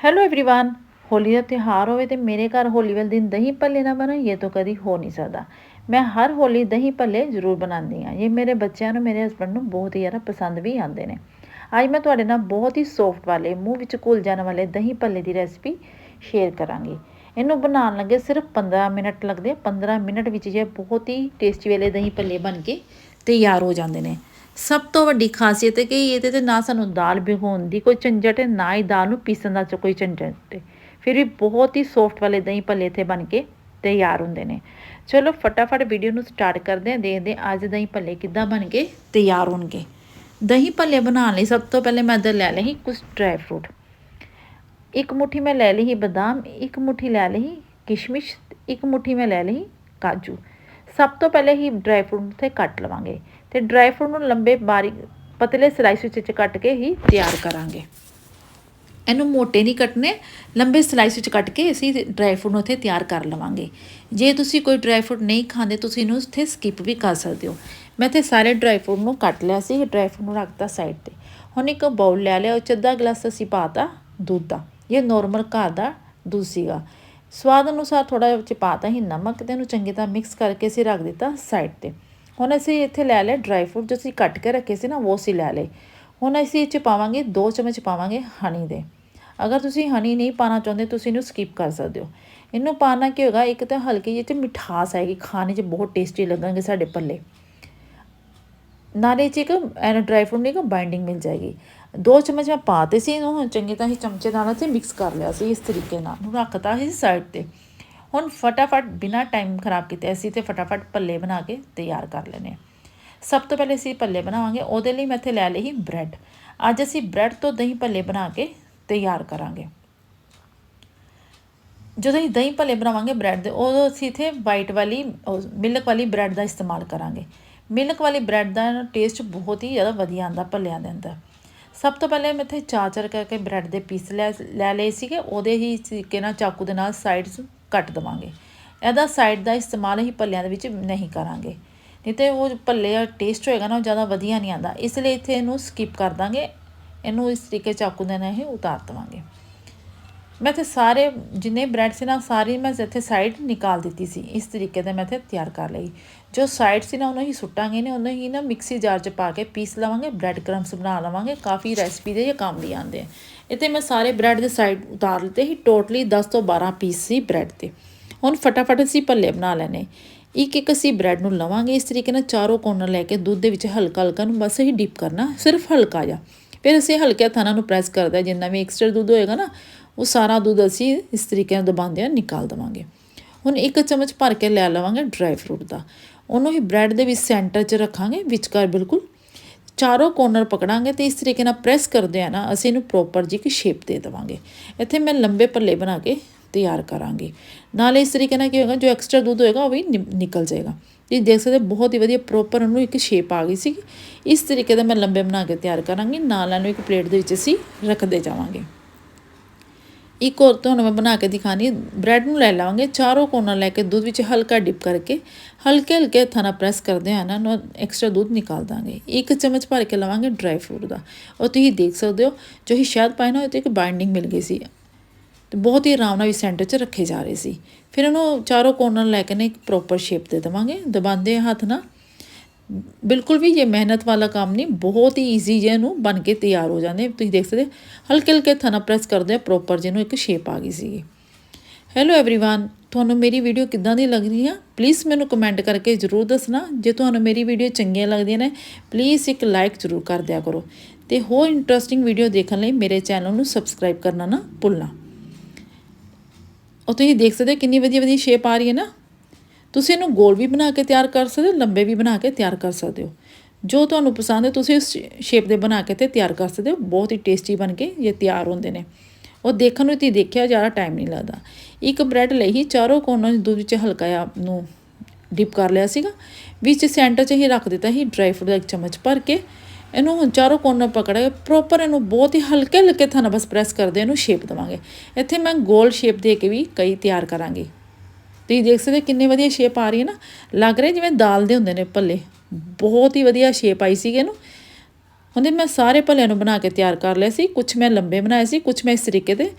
Hello everyone ਹੋਲੀ ਦਾ ਤਿਉਹਾਰ ਹੋਵੇ ਤੇ ਮੇਰੇ ਘਰ ਹੋਲੀ ਵਾਲੇ ਦਿਨ ਦਹੀਂ ਭੱਲੇ ਨਾ ਬਣੇ ਇਹ ਤਾਂ ਕਦੀ ਹੋ ਨਹੀਂ ਸਕਦਾ ਮੈਂ ਹਰ ਹੋਲੀ ਦਹੀਂ ਭੱਲੇ ਜ਼ਰੂਰ ਬਣਾਉਂਦੀ ਹਾਂ ਇਹ ਮੇਰੇ ਬੱਚਿਆਂ ਨੂੰ ਮੇਰੇ ਹਸਬੰਡ ਨੂੰ ਬਹੁਤ ਹੀ ਜ਼ਿਆਦਾ ਪਸੰਦ ਵੀ ਆਉਂਦੇ ਨੇ ਅੱਜ ਮੈਂ ਤੁਹਾਡੇ ਨਾਲ ਬਹੁਤ ਹੀ ਸੌਫਟ ਵਾਲੇ ਮੂੰਹ ਵਿੱਚ ਘੁਲ ਜਾਣ ਵਾਲੇ ਦਹੀਂ ਭੱਲੇ ਦੀ ਰੈਸਪੀ ਸ਼ੇਅਰ ਕਰਾਂਗੀ ਇਹਨੂੰ ਬਣਾਉਣ ਲੱਗੇ ਸਿਰਫ 15 ਮਿੰਟ ਲੱਗਦੇ 15 ਮਿੰਟ ਵਿੱਚ ਜੇ ਬਹੁਤ ਹੀ ਟੇਸਟੀ ਵਾਲੇ ਦਹੀਂ ਭੱਲੇ ਬਣ ਕੇ ਤਿਆਰ ਹੋ ਜਾਂਦੇ ਨੇ ਸਭ ਤੋਂ ਵੱਡੀ ਖਾਸੀਅਤ ਹੈ ਕਿ ਇਹਦੇ ਤੇ ਨਾ ਸਾਨੂੰ ਦਾਲ ਭਿਗਾਉਣ ਦੀ ਕੋਈ ਝੰਜਟ ਹੈ, ਨਾ ਹੀ ਦਾਲ ਨੂੰ ਪੀਸਣ ਦਾ ਕੋਈ ਝੰਜਟ ਹੈ। ਫਿਰ ਵੀ ਬਹੁਤ ਹੀ ਸੌਫਟ ਵਾਲੇ ਦਹੀਂ ਭੱਲੇ ਇੱਥੇ ਬਣ ਕੇ ਤਿਆਰ ਹੁੰਦੇ ਨੇ। ਚਲੋ ਫਟਾਫਟ ਵੀਡੀਓ ਨੂੰ ਸਟਾਰਟ ਕਰਦੇ ਹਾਂ, ਦੇਖਦੇ ਹਾਂ ਅੱਜ ਦਹੀਂ ਭੱਲੇ ਕਿੱਦਾਂ ਬਣ ਕੇ ਤਿਆਰ ਹੋਣਗੇ। ਦਹੀਂ ਭੱਲੇ ਬਣਾਉਣ ਲਈ ਸਭ ਤੋਂ ਪਹਿਲੇ ਮੈਂ ਇੱਧਰ ਲੈ ਲਈ ਕੁਝ ਡਰਾਈ ਫਰੂਟ ਇੱਕ ਮੁਠੀ ਮੈਂ ਲੈ ਲਈ ਬਦਾਮ, ਇੱਕ ਮੁਠੀ ਲੈ ਲਈ ਕਿਸ਼ਮਿਸ਼, ਇੱਕ ਮੁਠੀ ਮੈਂ ਲੈ ਲਈ ਕਾਜੂ। ਸਭ ਤੋਂ ਪਹਿਲੇ ਹੀ ਡਰਾਈ ਫਰੂਟ ਤੇ ਕੱਟ ਲਵਾਂਗੇ ਤੇ ਡਰਾਈ ਫਰੂਟ ਨੂੰ ਲੰਬੇ ਬਾਰੀਕ ਪਤਲੇ ਸਲਾਈਸ ਵਿੱਚ ਕੱਟ ਕੇ ਹੀ ਤਿਆਰ ਕਰਾਂਗੇ। ਇਹਨੂੰ ਮੋਟੇ ਨਹੀਂ ਕੱਟਨੇ ਲੰਬੇ ਸਲਾਈਸ ਵਿੱਚ ਕੱਟ ਕੇ ਅਸੀਂ ਡਰਾਈ ਫਰੂਟ ਨੂੰ ਇੱਥੇ ਤਿਆਰ ਕਰ ਲਵਾਂਗੇ। ਜੇ ਤੁਸੀਂ ਕੋਈ ਡਰਾਈ ਫਰੂਟ ਨਹੀਂ ਖਾਂਦੇ, ਤੁਸੀਂ ਇਹਨੂੰ ਇੱਥੇ ਸਕਿਪ ਵੀ ਕਰ ਸਕਦੇ ਹੋ। ਮੈਂ ਇੱਥੇ ਸਾਰੇ ਡਰਾਈ ਫਰੂਟ ਨੂੰ ਕੱਟ ਲਿਆ ਸੀ ਡਰਾਈ ਫਰੂਟ ਨੂੰ ਰੱਖਤਾ ਸਾਈਡ ਤੇ। ਹੁਣ ਇੱਕ ਬਾਉਲ ਲੈ ਲਿਆ, ਉਹ 'ਚ ਅੱਧਾ ਗਲਾਸ ਅਸੀਂ ਪਾਤਾ ਦੁੱਧ ਦਾ। ਇਹ ਨੋਰਮਲ ਘਰ ਦਾ ਦੁੱਧ ਸੀਗਾ। ਸਵਾਦ ਅਨੁਸਾਰ ਥੋੜਾ ਜਿਹਾ ਵਿੱਚ ਪਾਤਾ ਹੀ ਨਮਕ ਤੇ ਇਹਨੂੰ ਚੰਗੀ ਤਰ੍ਹਾਂ ਮਿਕਸ ਕਰਕੇ ਅਸੀਂ ਰੱਖ ਦਿੱਤਾ ਸਾਈਡ ਤੇ। ਹੁਣ ਅਸੀਂ ਇੱਥੇ ਲੈ ਲਿਆ ਡਰਾਈ ਫਰੂਟ ਜੋ ਅਸੀਂ ਕੱਟ ਕੇ ਰੱਖੇ ਸੀ ਨਾ, ਉਹ ਅਸੀਂ ਲੈ ਲਏ। ਹੁਣ ਅਸੀਂ ਇਹ 'ਚ ਪਾਵਾਂਗੇ 2 ਚਮਚ ਪਾਵਾਂਗੇ ਹਨੀ ਦੇ। ਅਗਰ ਤੁਸੀਂ ਹਨੀ ਨਹੀਂ ਪਾਣਾ ਚਾਹੁੰਦੇ, ਤੁਸੀਂ ਇਹਨੂੰ ਸਕਿਪ ਕਰ ਸਕਦੇ ਹੋ। ਇਹਨੂੰ ਪਾਣਾ ਕੀ ਹੋਗਾ ਇੱਕ ਤਾਂ ਹਲਕੀ ਜਿਹੀ 'ਚ ਮਿਠਾਸ ਆਏਗੀ, ਖਾਣੇ 'ਚ ਬਹੁਤ ਟੇਸਟੀ ਲੱਗਣਗੇ ਸਾਡੇ ਪੱਲੇ। ਨਾਲੇ 'ਚ ਇੱਕ, ਐਨ ਡਰਾਈ ਫਰੂਟ ਦੀ ਇੱਕ ਬਾਈਂਡਿੰਗ ਮਿਲ ਜਾਏਗੀ। ਦੋ ਚਮਚ ਮੈਂ ਪਾਤੇ ਸੀ ਇਹਨੂੰ ਚੰਗੀ ਤਰ੍ਹਾਂ ਹੀ ਚਮਚੇ ਨਾਲ ਤੇ ਮਿਕਸ ਕਰ ਲਿਆ ਸੀ ਇਸ ਤਰੀਕੇ ਨਾਲ। ਨੂੰ ਰੱਖਤਾ ਸੀ ਸਾਈਡ ਤੇ। ਹੁਣ ਫਟਾਫਟ ਬਿਨਾ ਟਾਈਮ ਖਰਾਬ ਕੀਤੇ ਅਸੀਂ ਤੇ ਫਟਾਫਟ ਭੱਲੇ ਬਣਾ ਕੇ ਤਿਆਰ ਕਰ ਲੈਨੇ ਸਭ ਤੋਂ ਪਹਿਲੇ ਅਸੀਂ ਭੱਲੇ ਬਣਾਵਾਂਗੇ, ਉਹਦੇ ਲਈ ਮੈਂ ਇੱਥੇ ਲੈ ਲਈ ਬ੍ਰੈਡ ਅੱਜ ਅਸੀਂ ਬ੍ਰੈਡ ਤੋਂ ਦਹੀਂ ਭੱਲੇ ਬਣਾ ਕੇ ਤਿਆਰ ਕਰਾਂਗੇ। ਜਦੋਂ ਅਸੀਂ ਦਹੀਂ ਭੱਲੇ ਬਣਾਵਾਂਗੇ ਬ੍ਰੈਡ ਦੇ, ਉਦੋਂ ਅਸੀਂ ਇੱਥੇ ਵਾਈਟ ਵਾਲੀ ਮਿਲਕ ਵਾਲੀ ਬ੍ਰੈਡ ਦਾ ਇਸਤੇਮਾਲ ਕਰਾਂਗੇ। ਮਿਲਕ ਵਾਲੀ ਬ੍ਰੈਡ ਦਾ ਟੇਸਟ ਬਹੁਤ ਹੀ ਜ਼ਿਆਦਾ ਵਧੀਆ ਆਂਦਾ ਭੱਲਿਆਂ ਦੇ ਅੰਦਰ। ਸਭ ਤੋਂ ਪਹਿਲੇ ਮੈਂ ਇੱਥੇ ਚਾਰ ਚਾਰ ਕਰਕੇ ਬ੍ਰੈਡ ਦੇ ਪੀਸ ਲੈ ਲੈ ਲਏ ਸੀਗੇ, ਉਹਦੇ ਹੀ ਤਰੀਕੇ ਨਾਲ ਚਾਕੂ ਦੇ ਨਾਲ ਸਾਈਡਸ ਕੱਟ ਦਵਾਂਗੇ। ਇਹਦਾ ਸਾਈਡ ਦਾ ਇਸਤੇਮਾਲ ਹੀ ਭੱਲਿਆਂ ਦੇ ਵਿੱਚ ਨਹੀਂ ਕਰਾਂਗੇ। ਨਹੀਂ ਤੇ ਉਹ ਭੱਲੇ ਦਾ ਟੇਸਟ ਹੋਏਗਾ ਨਾ, ਉਹ ਜ਼ਿਆਦਾ ਵਧੀਆ ਨਹੀਂ ਆਂਦਾ ਇਸ ਲਈ ਇੱਥੇ ਇਹਨੂੰ ਸਕਿਪ ਕਰ ਦਾਂਗੇ। ਇਹਨੂੰ ਇਸ ਤਰੀਕੇ ਚਾਕੂ ਦੇ ਨਾਲ ਹੀ ਉਤਾਰ ਦਵਾਂਗੇ। ਮੈਂ ਤੇ ਸਾਰੇ ਜਿੰਨੇ ਬ੍ਰੈਡ ਸੀ ਨਾ, ਸਾਰੀ ਮੈਂ ਇੱਥੇ ਸਾਈਡ ਨਿਕਾਲ ਦਿੱਤੀ ਸੀ। ਇਸ ਤਰੀਕੇ ਦੇ ਮੈਂ ਇੱਥੇ ਤਿਆਰ ਕਰ ਲਈ। ਜੋ ਸਾਈਡ ਸੀ ਨਾ, ਉਹਨੂੰ ਹੀ ਸੁੱਟਾਂਗੇ ਨੇ, ਉਹਨੂੰ ਹੀ ਨਾ ਮਿਕਸੀ ਜਾਰ 'ਚ ਪਾ ਕੇ ਪੀਸ ਲਵਾਂਗੇ ਬ੍ਰੈਡ ਕ੍ਰਮਸ ਬਣਾ ਲਵਾਂਗੇ, ਕਾਫੀ ਰੈਸਪੀ ਦੇ ਇਹ ਕੰਮ ਵੀ ਆਉਂਦੇ ਆ। ਇੱਥੇ ਮੈਂ ਸਾਰੇ ਬ੍ਰੈਡ ਦੇ ਸਾਈਡ ਉਤਾਰ ਲਿੱਤੇ ਹੀ ਟੋਟਲੀ 10 ਤੋਂ 12 ਪੀਸ ਸੀ ਬ੍ਰੈਡ ਤੇ ਹੁਣ ਫਟਾਫਟ ਅਸੀਂ ਭੱਲੇ ਬਣਾ ਲੈਣੇ ਇੱਕ ਇੱਕ ਅਸੀਂ ਬ੍ਰੈਡ ਨੂੰ ਲਵਾਂਗੇ, ਇਸ ਤਰੀਕੇ ਨਾਲ ਚਾਰੋਂ ਕੋਰਨਰ ਲੈ ਕੇ ਦੁੱਧ ਦੇ ਵਿੱਚ ਹਲਕਾ ਹਲਕਾ ਨੂੰ ਬਸ ਹੀ ਡਿਪ ਕਰਨਾ, ਸਿਰਫ ਹਲਕਾ ਜਿਹਾ। ਫਿਰ ਅਸੀਂ ਹਲਕੇ ਹੱਥਾਂ ਨੂੰ ਪ੍ਰੈਸ ਕਰਦਾ ਜਿੰਨਾ ਵੀ ਐਕਸਟਰਾ ਦੁੱਧ ਹੋਏਗਾ ਨਾ ਉਹ ਸਾਰਾ ਦੁੱਧ ਅਸੀਂ ਇਸ ਤਰੀਕੇ ਨਾਲ ਦਬਾਉਂਦੇ ਆ ਨਿਕਾਲ ਦਵਾਂਗੇ। ਹੁਣ ਇੱਕ ਚਮਚ ਭਰ ਕੇ ਲੈ ਲਵਾਂਗੇ ਡਰਾਈ ਫਰੂਟ ਦਾ। ਉਹਨੂੰ ਹੀ ਬ੍ਰੈਡ ਦੇ ਵਿੱਚ ਸੈਂਟਰ 'ਚ ਰੱਖਾਂਗੇ, ਵਿਚਕਾਰ ਬਿਲਕੁਲ ਚਾਰੋਂ ਕੋਰਨਰ ਪਕੜਾਂਗੇ ਤੇ ਇਸ ਤਰੀਕੇ ਨਾਲ ਪ੍ਰੈਸ ਕਰਦੇ ਆ ਨਾ, ਅਸੀਂ ਇਹਨੂੰ ਪ੍ਰੋਪਰ ਜੀ ਕੀ ਸ਼ੇਪ ਦੇ ਦੇਵਾਂਗੇ। ਇੱਥੇ ਮੈਂ ਲੰਬੇ ਪੱਲੇ ਬਣਾ ਕੇ ਤਿਆਰ ਕਰਾਂਗੇ। ਨਾਲ ਇਸ ਤਰੀਕੇ ਨਾਲ ਕੀ ਹੋਏਗਾ, ਜੋ ਐਕਸਟਰਾ ਦੁੱਧ ਹੋਏਗਾ, ਉਹ ਵੀ ਨਿਕਲ ਜਾਏਗਾ। ਤੁਸੀਂ ਦੇਖ ਸਕਦੇ ਬਹੁਤ ਹੀ ਵਧੀਆ ਪ੍ਰੋਪਰ ਉਹਨੂੰ ਇੱਕ ਸ਼ੇਪ ਆ ਗਈ ਸੀ ਇਸ ਤਰੀਕੇ ਦਾ ਮੈਂ ਲੰਬੇ ਬਣਾ ਕੇ ਤਿਆਰ ਕਰਾਂਗੀ, ਨਾਲ ਇਹਨੂੰ ਇੱਕ ਪਲੇਟ ਦੇ ਵਿੱਚ ਅਸੀਂ ਰੱਖਦੇ ਜਾਵਾਂਗੇ। ਇੱਕ ਹੋਰ ਤੁਹਾਨੂੰ ਮੈਂ ਬਣਾ ਕੇ ਦਿਖਾਣੀ ਬ੍ਰੈਡ ਨੂੰ ਲੈ ਲਾਵਾਂਗੇ ਚਾਰੋਂ ਕੋਨਾ ਲੈ ਕੇ ਦੁੱਧ ਵਿੱਚ ਹਲਕਾ ਡਿਪ ਕਰਕੇ ਹਲਕੇ ਹਲਕੇ ਹੱਥਾਂ ਨਾਲ ਪ੍ਰੈਸ ਕਰਦੇ ਹਾਂ। ਨਾ ਨੂੰ ਐਕਸਟਰਾ ਦੁੱਧ ਨਿਕਾਲ ਦਾਂਗੇ। ਇੱਕ ਚਮਚ ਭਰ ਕੇ ਲਵਾਂਗੇ ਡਰਾਈ ਫਰੂਟ ਦਾ। ਉਹ ਤੁਸੀਂ ਦੇਖ ਸਕਦੇ ਹੋ, ਜੋ ਹੀ ਸ਼ਾਇਦ ਪਾਇਨਾ ਉਹ ਤੇ ਇੱਕ ਬਾਈਂਡਿੰਗ ਮਿਲ ਗਈ ਸੀ। ਤੇ ਬਹੁਤ ਹੀ ਆਰਾਮ ਨਾਲ ਵੀ ਸੈਂਟਰ 'ਚ ਰੱਖੇ ਜਾ ਰਹੇ ਸੀ। ਫਿਰ ਇਹਨੂੰ ਚਾਰੋਂ ਕੋਰਨਰ ਲੈ ਕੇ ਨੇ ਇੱਕ ਪ੍ਰੋਪਰ ਸ਼ੇਪ ਦੇ ਦੇਵਾਂਗੇ। ਦਬਾਉਂਦੇ ਹੱਥ ਨਾਲ। ਬਿਲਕੁਲ ਵੀ ਇਹ ਮਿਹਨਤ ਵਾਲਾ ਕੰਮ ਨਹੀਂ ਬਹੁਤ ਹੀ ਈਜ਼ੀ ਜੇ ਇਹਨੂੰ ਬਣ ਕੇ ਤਿਆਰ ਹੋ ਜਾਂਦੇ ਤੁਸੀਂ ਦੇਖ ਸਕਦੇ ਹਲਕੇ ਹਲਕੇ ਥਣਾ ਪ੍ਰੈਸ ਕਰਦੇ ਆ ਪ੍ਰੋਪਰ ਜਿਹਨੂੰ ਇੱਕ ਸ਼ੇਪ ਆ ਗਈ ਸੀ ਹੈਲੋ एवरीवन ਤੁਹਾਨੂੰ ਮੇਰੀ ਵੀਡੀਓ ਕਿੱਦਾਂ ਦੀ ਲੱਗ ਰਹੀ ਆ ਪਲੀਜ਼ ਮੈਨੂੰ ਕਮੈਂਟ ਕਰਕੇ ਜਰੂਰ ਦੱਸਣਾ ਜੇ ਤੁਹਾਨੂੰ ਮੇਰੀ ਵੀਡੀਓ ਚੰਗੀਆਂ ਲੱਗਦੀਆਂ ਨੇ ਪਲੀਜ਼ ਇੱਕ ਲਾਈਕ ਜਰੂਰ ਕਰ ਦਿਆ ਕਰੋ ਤੇ ਹੋਰ ਇੰਟਰਸਟਿੰਗ ਵੀਡੀਓ ਦੇਖਣ ਲਈ ਮੇਰੇ ਚੈਨਲ ਨੂੰ ਸਬਸਕ੍ਰਾਈਬ ਕਰਨਾ ਨਾ ਭੁੱਲਣਾ ਉਹ ਤੁਸੀਂ ਦੇਖ ਸਕਦੇ ਕਿੰਨੀ ਵਧੀਆ ਵਧੀਆ ਸ਼ੇਪ ਆ ਰਹੀ ਹੈ ਨਾ ਤੁਸੀਂ ਇਹਨੂੰ ਗੋਲ ਵੀ ਬਣਾ ਕੇ ਤਿਆਰ ਕਰ ਸਕਦੇ ਹੋ, ਲੰਬੇ ਵੀ ਬਣਾ ਕੇ ਤਿਆਰ ਕਰ ਸਕਦੇ ਹੋ। ਜੋ ਤੁਹਾਨੂੰ ਪਸੰਦ ਹੈ, ਤੁਸੀਂ ਉਸ ਸ਼ੇਪ ਦੇ ਬਣਾ ਕੇ ਤੇ ਤਿਆਰ ਕਰ ਸਕਦੇ ਹੋ। ਬਹੁਤ ਹੀ ਟੇਸਟੀ ਬਣ ਕੇ ਇਹ ਤਿਆਰ ਹੁੰਦੇ ਨੇ। ਉਹ ਦੇਖਣ ਨੂੰ ਤੁਸੀਂ ਦੇਖਿਆ ਜ਼ਿਆਦਾ ਟਾਈਮ ਨਹੀਂ ਲੱਗਦਾ। ਇੱਕ ਬ੍ਰੈਡ ਲਈ ਹੀ ਚਾਰੋਂ ਕੋਨੋਂ ਦੁੱਧ ਵਿੱਚ ਹਲਕਾ ਜਿਹਾ ਨੂੰ ਡਿਪ ਕਰ ਲਿਆ ਸੀਗਾ। ਵਿੱਚ ਸੈਂਟਰ 'ਚ ਹੀ ਰੱਖ ਦਿੱਤਾ ਸੀ ਡਰਾਈ ਫਰੂਟ ਦਾ ਇੱਕ ਚਮਚ ਭਰ ਕੇ। ਇਹਨੂੰ ਹੁਣ ਚਾਰੋਂ ਕੋਨਰ ਪਕੜ ਕੇ ਪ੍ਰੋਪਰ ਇਹਨੂੰ ਬਹੁਤ ਹੀ ਹਲਕੇ ਹਲਕੇ ਥਾਂ ਬਸ ਪ੍ਰੈਸ ਕਰਦੇ ਇਹਨੂੰ ਸ਼ੇਪ ਦਵਾਂਗੇ। ਇੱਥੇ ਮੈਂ ਗੋਲ ਸ਼ੇਪ ਦੇ ਕੇ ਵੀ ਕਈ ਤਿਆਰ ਕਰਾਂਗੀ। ਤੁਸੀਂ ਦੇਖ ਸਕਦੇ ਕਿੰਨੇ ਵਧੀਆ ਸ਼ੇਪ ਆ ਰਹੀ ਹੈ ਨਾ। ਲੱਗ ਰਿਹਾ ਜਿਵੇਂ ਦਾਲ ਦੇ ਹੁੰਦੇ ਨੇ ਭੱਲੇ। ਬਹੁਤ ਹੀ ਵਧੀਆ ਸ਼ੇਪ ਆਈ ਸੀਗੇ ਇਹਨੂੰ। ਹੁੰਦੇ ਮੈਂ ਸਾਰੇ ਭੱਲਿਆਂ ਨੂੰ ਬਣਾ ਕੇ ਤਿਆਰ ਕਰ ਲਿਆ ਸੀ। ਕੁਝ ਮੈਂ ਲੰਬੇ ਬਣਾਏ ਸੀ ਕੁਝ ਮੈਂ ਇਸ ਤਰੀਕੇ ਦੇ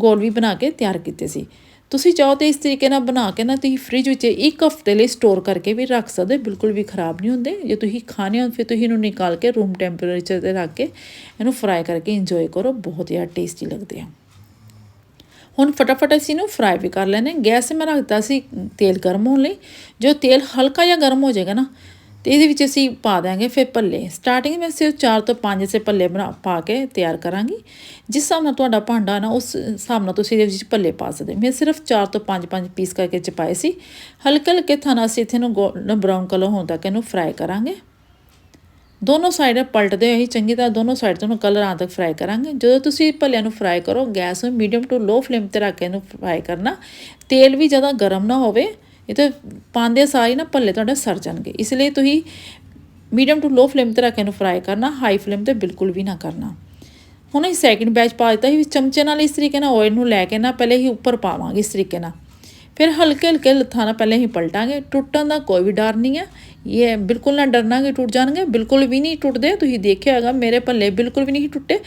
ਗੋਲ ਵੀ ਬਣਾ ਕੇ ਤਿਆਰ ਕੀਤੇ ਸੀ। ਤੁਸੀਂ ਚਾਹੋ ਤੇ ਇਸ ਤਰੀਕੇ ਨਾਲ ਬਣਾ ਕੇ ਨਾ ਤੁਸੀਂ ਫ੍ਰਿਜ ਵਿੱਚ ਇੱਕ ਹਫ਼ਤੇ ਲਈ ਸਟੋਰ ਕਰਕੇ ਵੀ ਰੱਖ ਸਕਦੇ ਬਿਲਕੁਲ ਵੀ ਖਰਾਬ ਨਹੀਂ ਹੁੰਦੇ। ਜੇ ਤੁਸੀਂ ਖਾਣੇ ਹੋ ਫਿਰ ਤੁਸੀਂ ਇਹਨੂੰ ਨਿਕਾਲ ਕੇ ਰੂਮ ਟੈਂਪਰੇਚਰ ਤੇ ਰੱਖ ਕੇ ਇਹਨੂੰ ਫਰਾਈ ਕਰਕੇ ਇੰਜੋਏ ਕਰੋ। ਬਹੁਤ ਜ਼ਿਆਦਾ ਟੇਸਟੀ ਲੱਗਦੇ ਆ। ਹੁਣ ਫਟਾਫਟ ਅਸੀਂ ਇਹਨੂੰ ਫਰਾਈ ਵੀ ਕਰ ਲੈਣੇ ਗੈਸ 'ਤੇ ਮੈਂ ਰੱਖਤਾ ਸੀ ਤੇਲ ਗਰਮ ਹੋਣ ਲਈ। ਜੋ ਤੇਲ ਹਲਕਾ ਜਿਹਾ ਗਰਮ ਹੋ ਜਾਏਗਾ ਨਾ, ਤੇ ਇਹਦੇ ਵਿੱਚ ਅਸੀਂ ਪਾ ਦਾਂਗੇ ਫਿਰ ਭੱਲੇ। ਸਟਾਰਟਿੰਗ ਮੈਂ ਸਿਰਫ 4 ਤੋਂ 5 ਸੇ ਭੱਲੇ ਬਣਾ, ਪਾ ਕੇ ਤਿਆਰ ਕਰਾਂਗੀ। ਜਿਸ ਹਿਸਾਬ ਨਾਲ ਤੁਹਾਡਾ ਭਾਂਡਾ ਨਾ, ਉਸ ਹਿਸਾਬ ਨਾਲ ਤੁਸੀਂ ਇਹਦੇ ਵਿੱਚ ਭੱਲੇ ਪਾ ਸਕਦੇ ਮੈਂ ਸਿਰਫ 4 ਤੋਂ 5-5 ਪੀਸ ਕਰਕੇ ਚ ਪਾਏ ਸੀ। ਹਲਕੇ ਹਲਕੇ ਥਾਣਾ ਅਸੀਂ ਇੱਥੇ ਨੂੰ ਗੋਲਡਨ ਬਰਾਊਨ ਕਲਰ ਹੋਣ ਤੱਕ ਇਹਨੂੰ ਫਰਾਈ ਕਰਾਂਗੇ। ਦੋਨੋਂ ਸਾਈਡ ਪਲਟਦੇ ਹੋਏ ਹੀ ਚੰਗੀ ਤਰ੍ਹਾਂ ਦੋਨੋਂ ਸਾਈਡ ਤੋਂ ਕਲਰ ਆਉਣ ਤੱਕ ਫਰਾਈ ਕਰਾਂਗੇ। ਜਦੋਂ ਤੁਸੀਂ ਭੱਲਿਆਂ ਨੂੰ ਫਰਾਈ ਕਰੋ ਗੈਸ ਨੂੰ ਮੀਡੀਅਮ ਟੂ ਲੋ ਫਲੇਮ ਤੇ ਰੱਖ ਕੇ ਇਹਨੂੰ ਫਰਾਈ ਕਰਨਾ, ਤੇਲ ਵੀ ਜ਼ਿਆਦਾ ਗਰਮ ਨਾ ਹੋਵੇ, ਇਹ ਤਾਂ ਪਾਉਂਦੇ ਸਾਰੀ ਨਾ ਭੱਲੇ ਤੁਹਾਡੇ ਸਰ ਜਾਣਗੇ। ਇਸ ਲਈ ਤੁਸੀਂ ਮੀਡੀਅਮ ਟੂ ਲੋ ਫਲੇਮ ਤੇ ਰੱਖ ਕੇ ਇਹਨੂੰ ਫਰਾਈ ਕਰਨਾ ਹਾਈ ਫਲੇਮ ਤੇ ਬਿਲਕੁਲ ਵੀ ਨਾ ਕਰਨਾ। ਹੁਣ ਅਸੀਂ ਸੈਕਿੰਡ ਬੈਚ ਪਾ ਦਿੱਤਾ ਸੀ, ਚਮਚੇ ਨਾਲ ਇਸ ਤਰੀਕੇ ਨਾਲ ਆਇਲ ਨੂੰ ਲੈ ਕੇ ਨਾ ਪਹਿਲੇ ਹੀ ਉੱਪਰ ਪਾਵਾਂਗੇ ਇਸ ਤਰੀਕੇ ਨਾਲ। ਫਿਰ ਹਲਕੇ ਹਲਕੇ ਲੱਥਾਂ ਨਾਲ ਪਹਿਲੇ ਹੀ ਪਲਟਾਂਗੇ, ਟੁੱਟਣ ਦਾ ਕੋਈ ਵੀ ਡਰ ਨਹੀਂ ਹੈ। ਇਹ ਬਿਲਕੁਲ ਨਾ ਡਰਨਾ ਕਿ ਟੁੱਟ ਜਾਣਗੇ ਬਿਲਕੁਲ ਵੀ ਨਹੀਂ ਟੁੱਟਦੇ ਤੁਸੀਂ ਦੇਖਿਆ ਹੈਗਾ ਮੇਰੇ ਭੱਲੇ ਬਿਲਕੁਲ ਵੀ ਨਹੀਂ ਟੁੱਟੇ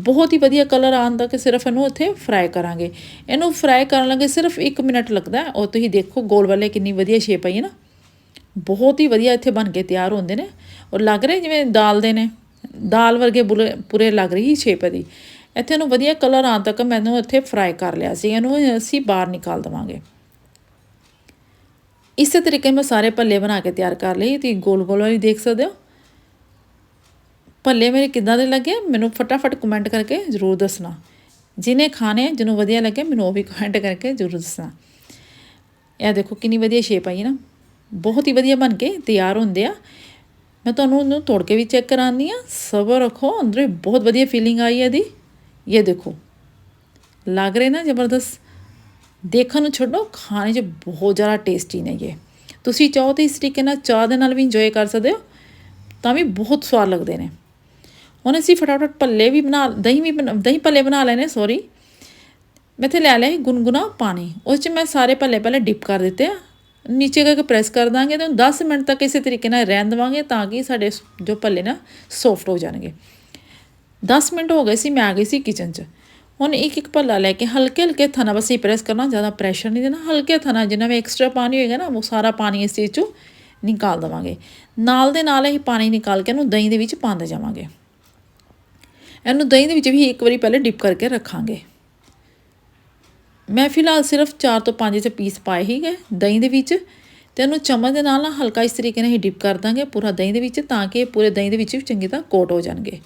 ਬਹੁਤ ਹੀ ਵਧੀਆ ਕਲਰ ਆਉਣ ਤੱਕ ਸਿਰਫ ਇਹਨੂੰ ਇੱਥੇ ਫਰਾਈ ਕਰਾਂਗੇ ਇਹਨੂੰ ਫਰਾਈ ਕਰਨ ਲੱਗੇ ਸਿਰਫ 1 ਮਿੰਟ ਲੱਗਦਾ ਔਰ ਤੁਸੀਂ ਦੇਖੋ ਗੋਲ ਵਾਲੇ ਕਿੰਨੀ ਵਧੀਆ ਸ਼ੇਪ ਆਈ ਹੈ ਨਾ ਬਹੁਤ ਹੀ ਵਧੀਆ ਇੱਥੇ ਬਣ ਕੇ ਤਿਆਰ ਹੁੰਦੇ ਨੇ ਔਰ ਲੱਗ ਰਹੇ ਜਿਵੇਂ ਦਾਲ ਦੇ ਨੇ ਦਾਲ ਵਰਗੇ ਬੁਲੇ ਪੂਰੇ ਲੱਗ ਰਹੀ ਸ਼ੇਪ ਦੀ ਇੱਥੇ ਇਹਨੂੰ ਵਧੀਆ ਕਲਰ ਆਉਣ ਤੱਕ ਮੈਨੂੰ ਇੱਥੇ ਫਰਾਈ ਕਰ ਲਿਆ ਸੀ ਇਹਨੂੰ ਅਸੀਂ ਬਾਹਰ ਨਿਕਾਲ ਦਵਾਂਗੇ ਇਸੇ ਤਰੀਕੇ ਮੈਂ ਸਾਰੇ ਭੱਲੇ ਬਣਾ ਕੇ ਤਿਆਰ ਕਰ ਲਈ ਤੁਸੀਂ ਗੋਲ ਗੋਲ ਵਾਲੀ ਦੇਖ ਸਕਦੇ ਹੋ। ਭੱਲੇ ਮੇਰੇ ਕਿੱਦਾਂ ਦੇ ਲੱਗੇ? ਮੈਨੂੰ ਫਟਾਫਟ ਕਮੈਂਟ ਕਰਕੇ ਜ਼ਰੂਰ ਦੱਸਣਾ। ਜਿਹਨੇ ਖਾਣੇ ਜਿਹਨੂੰ ਵਧੀਆ ਲੱਗੇ, ਮੈਨੂੰ ਉਹ ਵੀ ਕਮੈਂਟ ਕਰਕੇ ਜ਼ਰੂਰ ਦੱਸਣਾ। ਇਹ ਦੇਖੋ ਕਿੰਨੀ ਵਧੀਆ ਸ਼ੇਪ ਆਈ ਨਾ। ਬਹੁਤ ਹੀ ਵਧੀਆ ਬਣ ਕੇ ਤਿਆਰ ਹੁੰਦੇ ਆ। ਮੈਂ ਤੁਹਾਨੂੰ ਉਹਨੂੰ ਤੋੜ ਕੇ ਵੀ ਚੈੱਕ ਕਰਾਉਂਦੀ ਆ ਸਬਰ ਰੱਖੋ, ਅੰਦਰੋਂ ਬਹੁਤ ਵਧੀਆ ਫੀਲਿੰਗ ਆਈ ਹੈ ਇਹਦੀ। ਇਹ ਦੇਖੋ। ਲੱਗ ਰਹੇ ਨਾ ਜ਼ਬਰਦਸਤ? ਦੇਖਣ ਨੂੰ ਛੱਡੋ, ਖਾਣੇ 'ਚ ਬਹੁਤ ਜ਼ਿਆਦਾ ਟੇਸਟੀ ਨੇ ਇਹ। ਤੁਸੀਂ ਚਾਹੋ ਤਾਂ ਇਸ ਤਰੀਕੇ ਨਾਲ ਚਾਹ ਦੇ ਨਾਲ ਵੀ ਇੰਜੋਏ ਕਰ ਸਕਦੇ ਹੋ, ਤਾਂ ਵੀ ਬਹੁਤ ਸਵਾਦ ਲੱਗਦੇ ਨੇ। ਹੁਣ ਅਸੀਂ ਫਟਾਫਟ ਭੱਲੇ ਵੀ ਬਣਾ, ਦਹੀਂ ਵੀ ਬਣਾ- ਦਹੀਂ ਭੱਲੇ ਬਣਾ ਲੈਣੇ ਸੌਰੀ ਮੈਂ ਇੱਥੇ ਲੈ ਲਿਆ ਸੀ ਪਾਣੀ, ਉਸ 'ਚ ਮੈਂ ਸਾਰੇ ਭੱਲੇ ਪਹਿਲੇ ਡਿਪ ਕਰ ਦਿੱਤੇ ਆ। ਨੀਚੇ ਕਰਕੇ ਪ੍ਰੈਸ ਕਰ ਦਾਂਗੇ, ਤੇ ਉਹਨੂੰ 10 ਮਿੰਟ ਤੱਕ ਇਸੇ ਤਰੀਕੇ ਨਾਲ ਰਹਿਣ ਦੇਵਾਂਗੇ ਤਾਂ ਕਿ ਸਾਡੇ ਜੋ ਭੱਲੇ ਨਾ ਸੌਫਟ ਹੋ ਜਾਣਗੇ। 10 ਮਿੰਟ ਹੋ ਗਏ ਸੀ, ਮੈਂ ਆ ਗਈ ਸੀ ਕਿਚਨ 'ਚ। ਹੁਣ ਇੱਕ ਇੱਕ ਭੱਲਾ ਲੈ ਕੇ ਹਲਕੇ ਹਲਕੇ ਥਣਾ ਬਸ ਹੀ ਪ੍ਰੈਸ ਕਰਨਾ, ਜ਼ਿਆਦਾ ਪ੍ਰੈਸ਼ਰ ਨਹੀਂ ਦੇਣਾ, ਹਲਕੇ ਥਣਾ ਜਿੰਨਾ ਵੀ ਐਕਸਟਰਾ ਪਾਣੀ ਹੋਏਗਾ ਨਾ, ਉਹ ਸਾਰਾ ਪਾਣੀ ਇਸ ਚੀਜ਼ 'ਚੋਂ ਨਿਕਾਲ ਦੇਵਾਂਗੇ। ਨਾਲ ਦੇ ਨਾਲ ਹੀ ਪਾਣੀ ਨਿਕਾਲ ਕੇ ਇਹਨੂੰ ਦਹੀਂ ਦੇ ਵਿੱਚ ਪਾਉਂਦੇ ਜਾਵਾਂਗੇ। ਇਹਨੂੰ ਦਹੀਂ ਦੇ ਵਿੱਚ ਵੀ ਇੱਕ ਵਾਰੀ ਪਹਿਲੇ ਡਿਪ ਕਰਕੇ ਰੱਖਾਂਗੇ। ਮੈਂ ਫਿਲਹਾਲ ਸਿਰਫ 4 ਤੋਂ 5 ਚ ਪੀਸ ਪਾਏ ਹੀਗੇ ਦਹੀਂ ਦੇ ਵਿੱਚ ਤੇ ਇਹਨੂੰ ਚਮਚ ਦੇ ਨਾਲ ਨਾ ਹਲਕਾ ਇਸ ਤਰੀਕੇ ਨਾਲ ਹੀ ਡਿਪ ਕਰ ਦਾਂਗੇ ਪੂਰਾ ਦਹੀਂ ਦੇ ਵਿੱਚ ਤਾਂ ਕਿ ਇਹ ਪੂਰੇ ਦਹੀਂ ਦੇ ਵਿੱਚ ਵੀ ਚੰਗੀ ਤਰ੍ਹਾਂ ਕੋਟ ਹੋ ਜਾਣਗੇ।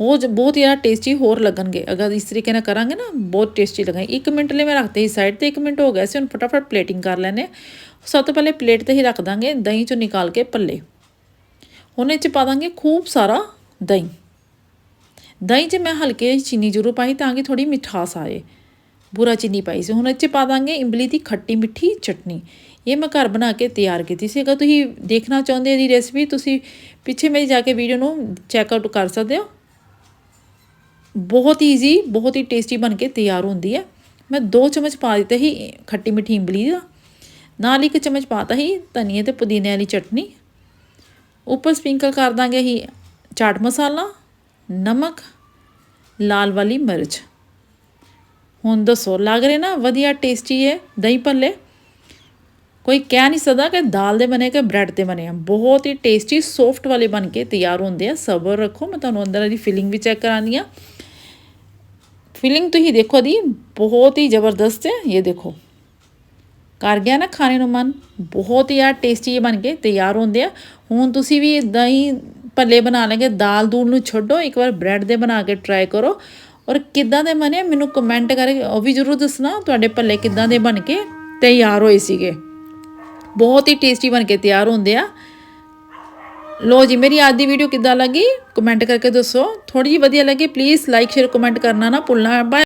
ਹੋ ਜ- ਬਹੁਤ ਹੀ ਜ਼ਿਆਦਾ ਟੇਸਟੀ ਹੋਰ ਲੱਗਣਗੇ ਅਗਰ ਇਸ ਤਰੀਕੇ ਨਾਲ ਕਰਾਂਗੇ ਨਾ ਬਹੁਤ ਟੇਸਟੀ ਲੱਗਣਗੇ 1 ਮਿੰਟ ਲਈ ਮੈਂ ਰੱਖਤੇ ਸੀ ਸਾਈਡ ਤੇ 1 ਮਿੰਟ ਹੋ ਗਿਆ ਸੀ ਹੁਣ ਫਟਾਫਟ ਪਲੇਟਿੰਗ ਕਰ ਲੈਨੇ ਸਭ ਤੋਂ ਪਹਿਲੇ ਪਲੇਟ ਤੇ ਹੀ ਰੱਖ ਦਾਂਗੇ ਦਹੀਂ ਚੋਂ ਨਿਕਾਲ ਕੇ ਪੱਲੇ ਹੁਣ ਇਹ ਚ ਪਾ ਦਾਂਗੇ ਖੂਬ ਸਾਰਾ ਦਹੀਂ ਦਹੀਂ 'ਚ ਮੈਂ ਹਲਕੇ ਜਿਹੀ ਚੀਨੀ ਜ਼ਰੂਰ ਪਾਈ ਤਾਂ ਕਿ ਥੋੜੀ ਮਿਠਾਸ ਆਏ ਬੁਰਾ ਚੀਨੀ ਪਾਈ ਸੀ ਹੁਣ ਇਹ 'ਚ ਪਾ ਦਾਂਗੇ ਇਮਲੀ ਦੀ ਖੱਟੀ ਮਿੱਠੀ ਚਟਨੀ ਇਹ ਮੈਂ ਘਰ ਬਣਾ ਕੇ ਤਿਆਰ ਕੀਤੀ ਸੀ ਅਗਰ ਤੁਸੀਂ ਦੇਖਣਾ ਚਾਹੁੰਦੇ ਇਹਦੀ ਰੈਸਪੀ ਤੁਸੀਂ ਪਿੱਛੇ ਮੇਰੀ ਜਾ ਕੇ ਵੀਡੀਓ ਨੂੰ ਚੈੱਕ ਆਊਟ ਕਰ ਸਕਦੇ ਹੋ ਬਹੁਤ ਈਜ਼ੀ ਬਹੁਤ ਹੀ ਟੇਸਟੀ ਬਣ ਕੇ ਤਿਆਰ ਹੁੰਦੀ ਹੈ। ਮੈਂ 2 ਚਮਚ ਪਾ ਦਿੱਤੇ ਸੀ, ਖੱਟੀ ਮਿੱਠੀ ਇਮਲੀ ਦਾ। ਨਾਲ ਇੱਕ ਚਮਚ ਪਾਤਾ ਸੀ ਧਨੀਏ ਤੇ ਪੁਦੀਨੇ ਵਾਲੀ ਚਟਨੀ। ਉੱਪਰ ਸਪਿੰਕਲ ਕਰ ਦਾਂਗੇ ਹੀ ਚਾਟ ਮਸਾਲਾ, ਨਮਕ, ਲਾਲ ਵਾਲੀ ਮਿਰਚ। ਹੁਣ ਦੱਸੋ, ਲੱਗ ਰਿਹਾ ਨਾ ਵਧੀਆ ਟੇਸਟੀ ਹੈ ਦਹੀਂ ਭੱਲੇ? ਕੋਈ ਕਹਿ ਨਹੀਂ ਸਕਦਾ ਕਿ ਦਾਲ ਦੇ ਬਣੇ ਕਿ ਬ੍ਰੈਡ ਤੇ ਬਣੇ ਆ। ਬਹੁਤ ਹੀ ਟੇਸਟੀ ਸੌਫਟ ਵਾਲੇ ਬਣ ਕੇ ਤਿਆਰ ਹੁੰਦੇ ਆ। ਸਬਰ ਰੱਖੋ, ਮੈਂ ਤੁਹਾਨੂੰ ਅੰਦਰ ਦੀ ਫੀਲਿੰਗ ਵੀ ਚੈੱਕ ਕਰਾਉਂਦੀ ਆ ਫੀਲਿੰਗ ਤੁਸੀਂ ਦੇਖੋ ਦੀ, ਬਹੁਤ ਹੀ ਜ਼ਬਰਦਸਤ ਹੈ, ਇਹ ਦੇਖੋ। ਕਰ ਗਿਆ ਨਾ ਖਾਣੇ ਨੂੰ ਮਨ, ਬਹੁਤ ਹੀ ਆ ਟੇਸਟੀ ਬਣ ਕੇ ਤਿਆਰ ਹੁੰਦੇ ਆ। ਹੁਣ ਤੁਸੀਂ ਵੀ ਇਦਾਂ ਹੀ ਭੱਲੇ ਬਣਾ ਲਗੇ, ਦਾਲ ਦੂਲ ਨੂੰ ਛੱਡੋ, ਇੱਕ ਵਾਰ ਬ੍ਰੈਡ ਦੇ ਬਣਾ ਕੇ ਟਰਾਈ ਕਰੋ। ਔਰ ਕਿੱਦਾਂ ਦੇ ਬਣੇ, ਮੈਨੂੰ ਕਮੈਂਟ ਕਰਕੇ ਉਹ ਵੀ ਜ਼ਰੂਰ ਦੱਸਣਾ, ਤੁਹਾਡੇ ਭੱਲੇ ਕਿੱਦਾਂ ਦੇ ਬਣ ਕੇ ਤਿਆਰ ਹੋਏ ਸੀਗੇ। ਬਹੁਤ ਹੀ ਟੇਸਟੀ ਬਣ ਕੇ ਤਿਆਰ ਹੁੰਦੇ ਆ। ਲੋ ਜੀ, ਮੇਰੀ ਅੱਜ ਦੀ ਵੀਡੀਓ ਕਿੱਦਾਂ ਲੱਗੀ? ਕਮੈਂਟ ਕਰਕੇ ਦੱਸੋ। ਥੋੜੀ ਜਿਹੀ ਵਧੀਆ ਲੱਗੀ ਪਲੀਜ਼ ਲਾਈਕ ਸ਼ੇਅਰ ਕਮੈਂਟ ਕਰਨਾ ਨਾ ਭੁੱਲਣਾ। ਬਾਏ